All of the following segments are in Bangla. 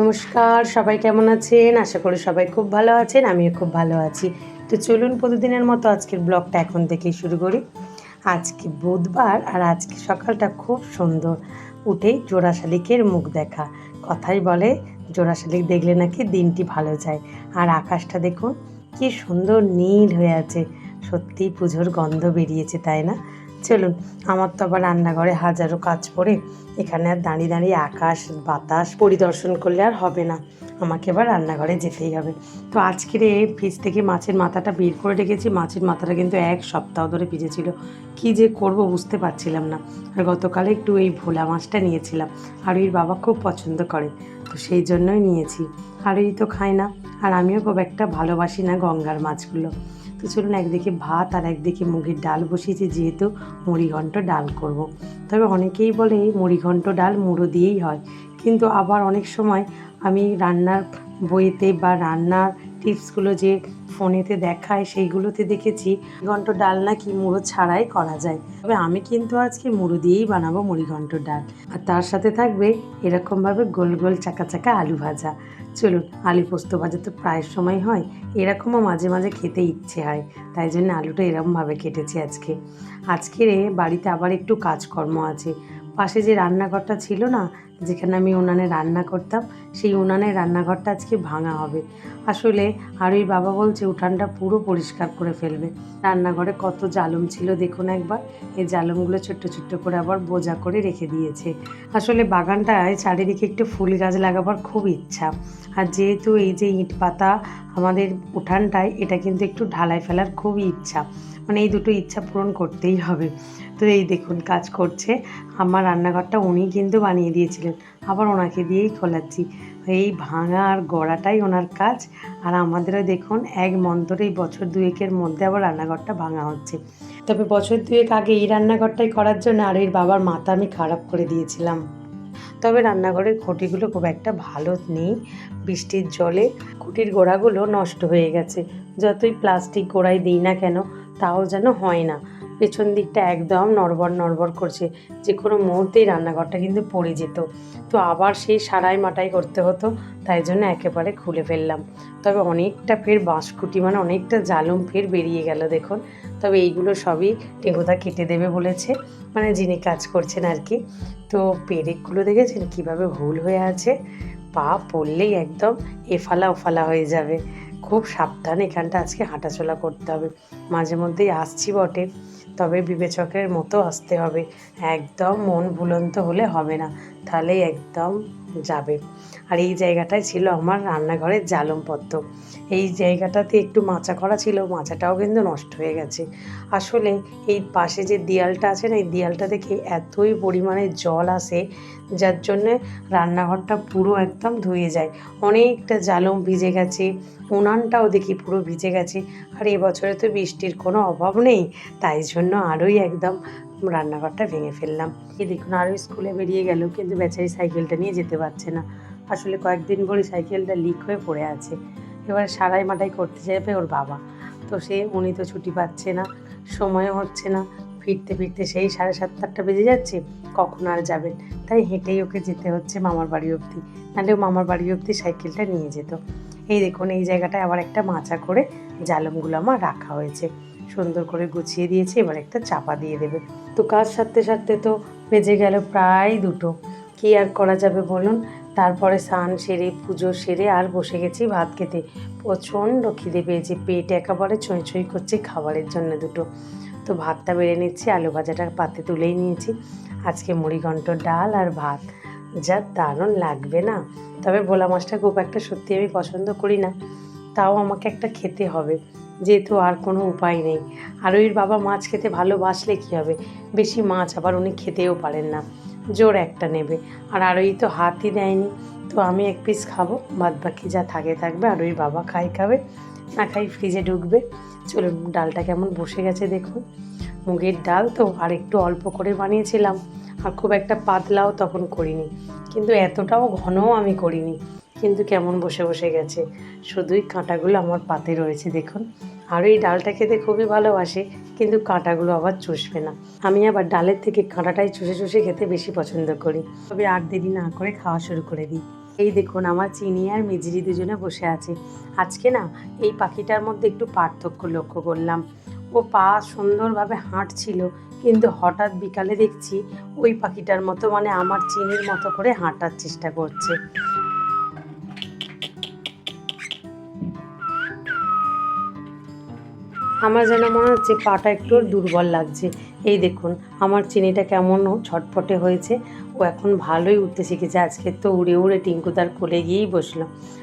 নমস্কার, সবাই কেমন আছেন? আশা করি সবাই খুব ভালো আছেন, আমিও খুব ভালো আছি। তো চলুন প্রতিদিনের মতো আজকের ব্লগটা এখন থেকেই শুরু করি। আজকে বুধবার আর আজকে সকালটা খুব সুন্দর। উঠেই জোড়া শালিকের মুখ দেখা। কথাই বলে জোড়া শালিক দেখলে নাকি দিনটি ভালো যায়। আর আকাশটা দেখুন, কি সুন্দর নীল হয়ে আছে। সত্যিই পুজোর গন্ধ বেরিয়েছে, তাই না? চলুন, আমার তো আবার রান্নাঘরে হাজারো কাজ পড়ে। এখানে আর দাঁড়িয়ে দাঁড়িয়ে আকাশ, বাতাস পরিদর্শন করলে আর হবে না। আমাকে এবার রান্নাঘরে যেতেই হবে। তো আজকের এই ফ্রিজ থেকে মাছের মাথাটা বের করে রেখেছি। মাছের মাথাটা কিন্তু এক সপ্তাহ ধরে ভিজেছিল। কি যে করব বুঝতে পারছিলাম না। আর গতকালে একটু এই ভোলা মাছটা নিয়েছিলাম। আর ওর বাবা খুব পছন্দ করে, তো সেই জন্যই নিয়েছি। আর এই তো খায় না। আর আমিও খুব একটা ভালোবাসি না গঙ্গার মাছগুলো। তো চলুন একদিকে ভাত আর একদিকে মুগের ডাল বসিয়েছি, যেহেতু মুড়িঘণ্ট ডাল করব। তবে অনেকেই বলে মুড়িঘণ্ট ডাল মুড়ো দিয়েই হয় কিন্তু আবার অনেক সময় আমি রান্নার বইতে বা রান্নার টিপসগুলো যে ফোনেতে দেখায়, সেইগুলোতে দেখেছি ঘন্ট ডাল নাকি মুড়ো ছাড়াই করা যায়। তবে আমি কিন্তু আজকে মুড়ো দিয়েই বানাবো মুড়িঘণ্ট ডাল। আর তার সাথে থাকবে এরকমভাবে গোল গোল চাকা চাকা আলু ভাজা। চলুন, আলু পোস্ত ভাজা তো প্রায় সময় হয়, এরকমও মাঝে মাঝে খেতে ইচ্ছে হয়, তাই জন্য আলুটা এরকমভাবে কেটেছি আজকে। আজকের বাড়িতে আবার একটু কাজকর্ম আছে। পাশে যে রান্নাঘরটা ছিল না, যেখানে আমি উনানে রান্না করতাম, সেই উনানের রান্নাঘরটা আজকে ভাঙা হবে। আসলে আর ওই বাবা বলছে, উঠানটা পুরো পরিষ্কার করে ফেলবে। রান্নাঘরে কত জালম ছিল, দেখুন একবার। এই জালমগুলো ছোট্ট ছোট্ট করে আবার বোঝা করে রেখে দিয়েছে। আসলে বাগানটায় চারিদিকে একটু ফুল গাছ লাগাবার খুব ইচ্ছা। আর যেহেতু এই যে ইট পাতা আমাদের উঠানটায়, এটা কিন্তু একটু ঢালাই ফেলার খুবই ইচ্ছা। মানে এই দুটো ইচ্ছা পূরণ করতেই হবে। তো এই দেখুন, কাজ করছে। আমার রান্নাঘরটা উনি কিন্তু বানিয়ে দিয়েছিলেন। আবার ওনাকে দিয়েই খোলাচ্ছি। এই ভাঙা আর গড়াটাই ওনার কাজ। আর আমাদেরও দেখুন, এক মন্তরে এই বছর দুয়েকের মধ্যে আবার রান্নাঘরটা ভাঙা হচ্ছে। তবে বছর দুয়েক আগে এই রান্নাঘরটাই করার জন্য আর এর বাবার মাথা আমি খারাপ করে দিয়েছিলাম। তবে রান্নাঘরের খুঁটিগুলো খুব একটা ভালো নেই। বৃষ্টির জলে খুঁটির গোড়াগুলো নষ্ট হয়ে গেছে। যতই প্লাস্টিক গোড়ায় দিই না কেন তাও যেন হয় না। পেছন দিকটা একদম নড়বড় নড়বড় করছে। যে কোনো মুহূর্তেই রান্নাঘরটা কিন্তু পড়ে যেত। তো আবার সেই সারাই মাটাই করতে হতো, তাই জন্য একেবারে খুলে ফেললাম। তবে অনেকটা ফের বাঁশকুটি মানে অনেকটা জালুম ফের বেরিয়ে গেল দেখুন। তবে এইগুলো সবই টেহুদা কেটে দেবে বলেছে মানে যিনি কাজ করছেন আর কি। তো পেরেকগুলো দেখেছেন? কীভাবে ভুল হয়ে আছে? পা পড়লেই একদম এফালা ওফালা হয়ে যাবে। খুব সাবধান, এখানটা আজকে হাঁটাচলা করতে হবে। মাঝে মধ্যেই আসছি বটে, তবে বিবেচকের মতো আসতে হবে। একদম মন ভুলন্ত হলে হবে না। তাহলেই একদম যাবে। আর এই জায়গাটায় ছিল আমার রান্নাঘরের জালমপত্র এই জায়গাটাতে একটু মাচা করা ছিল, মাচাটাও কিন্তু নষ্ট হয়ে গেছে। আসলে এই পাশে যে দেয়ালটা আছে না, এই দেয়ালটা দেখে এতই পরিমাণে জল আসে, যার জন্যে রান্নাঘরটা পুরো একদম ধুয়ে যায়। অনেকটা জালম ভিজে গেছে, উনানটাও দেখি পুরো ভিজে গেছে। আর এবছরে তো বৃষ্টির কোনো অভাব নেই, তাই জন্য আরোই একদম রান্নাঘরটা ভেঙে ফেললাম। এই দেখুন, আরও স্কুলে বেরিয়ে গেল, কিন্তু বেচারি সাইকেলটা নিয়ে যেতে পারছে না। আসলে কয়েকদিন পরে সাইকেলটা লিক হয়ে পড়ে আছে। এবার সারাই মাটাই করতে যাবে ওর বাবা। তো সে, উনি তো ছুটি পাচ্ছে না, সময়ও হচ্ছে না। ফিরতে ফিরতে সেই সাড়ে সাতটা আটটা বেজে যাচ্ছে, কখন আর যাবেন? তাই হেঁটেই ওকে যেতে হচ্ছে মামার বাড়ি অবধি। নাহলে ও মামার বাড়ি অবধি সাইকেলটা নিয়ে যেত। এই দেখুন, এই জায়গাটায় আবার একটা মাচা করে জালমগুলো আমার রাখা হয়েছে। সুন্দর করে গুছিয়ে দিয়েছে, এবার একটা চাপা দিয়ে দেবে। তো কাজ সারতে সারতে তো বেজে গেল প্রায় দুটো। কী আর করা যাবে বলুন? তারপরে স্নান সেরে, পুজো সেরে আর বসে গেছি ভাত খেতে। প্রচণ্ড খিদে পেয়েছে, পেট একেবারে ছুঁই ছুঁই করছে খাবারের জন্য দুটো। তো ভাতটা বেড়ে নিচ্ছি, আলু ভাজাটা পাতে তুলেই নিয়েছি। আজকে মুড়িঘণ্ট ডাল আর ভাত। যা দারুণ লাগবে না? তবে ভোলা মাছটা খুব একটা সত্যি আমি পছন্দ করি না। তাও আমাকে একটা খেতে হবে। যেহেতু আর কোনো উপায় নেই। আর ওই বাবা মাছ খেতে ভালোবাসলে কী হবে? বেশি মাছ আবার উনি খেতেও পারেন না। জোর একটা নেবে। আর আরোই তো হাতই দেয়নি। তো আমি এক পিস খাব। বাদ বাকি যা থাকে থাকবে আর ওই বাবা খাই খাবে, না খাই ফ্রিজে ঢুকবে। চলুন, ডালটা কেমন বসে গেছে দেখুন। মুগের ডাল তো আর একটু অল্প করে বানিয়েছিলাম। আর খুব একটা পাতলাও তখন করিনি। কিন্তু এতটাও ঘনও আমি করিনি। কিন্তু কেমন বসে বসে গেছে। শুধুই কাঁটাগুলো আমার পাতে রয়েছে, দেখুন। আর এই ডালটা খেতে খুবই ভালোবাসে, কিন্তু কাঁটাগুলো আবার চুষবে না। আমি আবার ডালের থেকে কাঁটাটাই চুষে চুষে খেতে বেশি পছন্দ করি। তবে আর দেরি না করে খাওয়া শুরু করে দিই। এই দেখুন, আমার চিনি আর মেজরি দুজনে বসে আছে। আজকে না, এই পাখিটার মধ্যে একটু পার্থক্য লক্ষ্য করলাম। ও পা সুন্দরভাবে হাঁটছিল, কিন্তু হঠাৎ বিকালে দেখছি ওই পাখিটার মতো মানে আমার চিনির মতো করে হাঁটার চেষ্টা করছে। আমার যেন মনে হচ্ছে পাটা একটু দুর্বল লাগছে। এই দেখুন, আমার চিনিটা কেমন ছটফটে হয়েছে। ও এখন ভালোই উঠতে শিখেছে। আজকে তো উড়ে উড়ে টিঙ্কুদার কোলে গিয়েই বসল।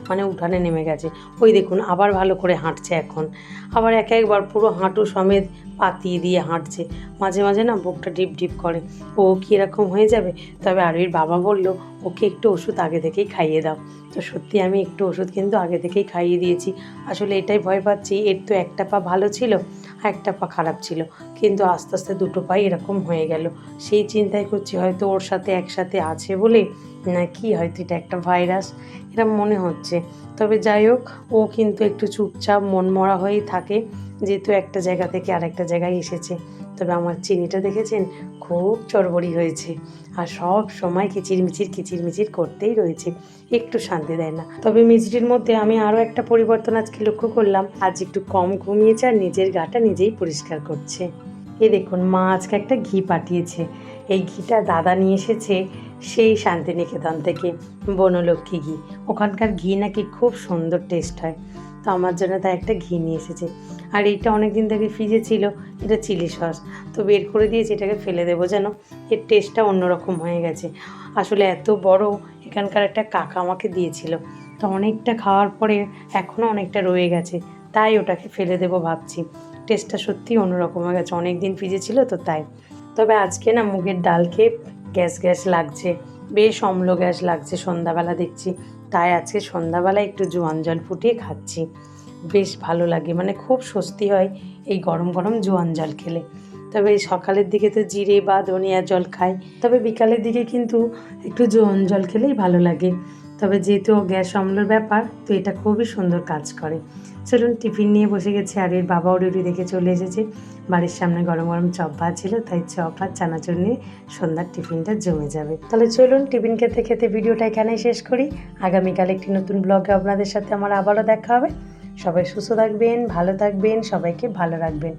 মানে উঠানে নেমে গেছে। ওই দেখুন, আবার ভালো করে হাঁটছে এখন। আবার এক একবার পুরো হাঁটু সমেত পাতিয়ে দিয়ে হাঁটছে। মাঝে মাঝে না বুকটা ডিপ ডিপ করে। ও কী এরকম হয়ে যাবে? তবে আরবির বাবা বলল, ওকে একটু ওষুধ আগে থেকেই খাইয়ে দাও। তো সত্যি আমি একটু ওষুধ কিন্তু আগে থেকেই খাইয়ে দিয়েছি। আসলে এটাই ভয় পাচ্ছি। এর তো একটা পা ভালো ছিল। একটা পা খারাপ ছিল। কিন্তু আস্তে আস্তে দুটো পাই এরকম হয়ে গেল। সেই চিন্তাই করছি হয়তো ওর সাথে একসাথে আছে বলে না কি হয়তো এটা একটা ভাইরাস এরকম মনে হচ্ছে। তবে যাই হোক, ও কিন্তু একটু চুপচাপ মনমরা হয়েই থাকে, যেহেতু একটা জায়গা থেকে আর একটা জায়গায় এসেছে। তবে আমার চিনিটা দেখেছেন? খুব চড়বড়ি হয়েছে। আর সব সময় কিচিরমিচির কিচিরমিচির করতেই রয়েছে। একটু শান্তি দেয় না। তবে মিষ্টির মধ্যে আমি আরও একটা পরিবর্তন আজকে লক্ষ্য করলাম। আজ একটু কম ঘুমিয়েছে আর নিজের গাটা নিজেই পরিষ্কার করছে। এ দেখুন, মা আজকে একটা ঘি পাঠিয়েছে। এই ঘিটা দাদা নিয়ে এসেছে সেই শান্তিনিকেতন থেকে, বনলক্ষ্মী ঘি। ওখানকার ঘি নাকি খুব সুন্দর টেস্ট হয়। তো আমার জন্য তাই একটা ঘি নিয়ে এসেছে। আর এইটা অনেক দিন থেকে ফ্রিজে ছিল, এটা চিলি সস তো বের করে দিয়েছি, এটাকে ফেলে দেবো যেন এর টেস্টটা অন্যরকম হয়ে গেছে। আসলে এত বড়, এখানকার একটা কাকা আমাকে দিয়েছিল। তো অনেকটা খাওয়ার পরে এখনও অনেকটা রয়ে গেছে। তাই ওটাকে ফেলে দেবো ভাবছি। টেস্টটা সত্যিই অন্যরকম হয়ে গেছে। অনেক দিন ফ্রিজে ছিল তো তাই। তবে আজকে না মুগের ডাল খেয়ে গ্যাস গ্যাস লাগছে। বেশ অম্ল গ্যাস লাগছে, সন্ধ্যাবেলা দেখছি। তাই আজকে সন্ধ্যাবেলা একটু জোয়ান জল ফুটিয়ে খাচ্ছি। বেশ ভালো লাগে মানে খুব স্বস্তি হয় এই গরম গরম জোয়ান জল খেলে। তবে সকালের দিকে তো জিরে বা ধনিয়া জল খাই। তবে বিকালের দিকে কিন্তু একটু জোয়ান জল খেলেই ভালো লাগে। তবে যেহেতু গ্যাস অম্লর ব্যাপার, তো এটা খুবই সুন্দর কাজ করে। চলুন টিফিন নিয়ে বসে গেছে। আর এর বাবাও ডিউটি দেখে চলে এসেছে। বাড়ির সামনে গরম গরম চপ ভাত ছিল, তাই চপ আর চানাচুর নিয়ে সন্ধ্যার টিফিনটা জমে যাবে। তাহলে চলুন টিফিন খেতে খেতে ভিডিওটা এখানেই শেষ করি। আগামীকাল একটি নতুন ব্লগে আপনাদের সাথে আমার আবারও দেখা হবে। সবাই সুস্থ থাকবেন, ভালো থাকবেন, সবাইকে ভালো রাখবেন।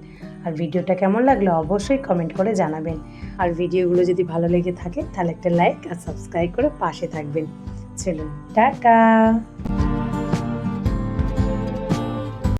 আর ভিডিওটা কেমন লাগল অবশ্যই কমেন্ট করে জানাবেন। আর ভিডিওগুলো যদি ভালো লেগে থাকে, তাহলে একটা লাইক আর সাবস্ক্রাইব করে পাশে থাকবেন। চলুন, টাটা!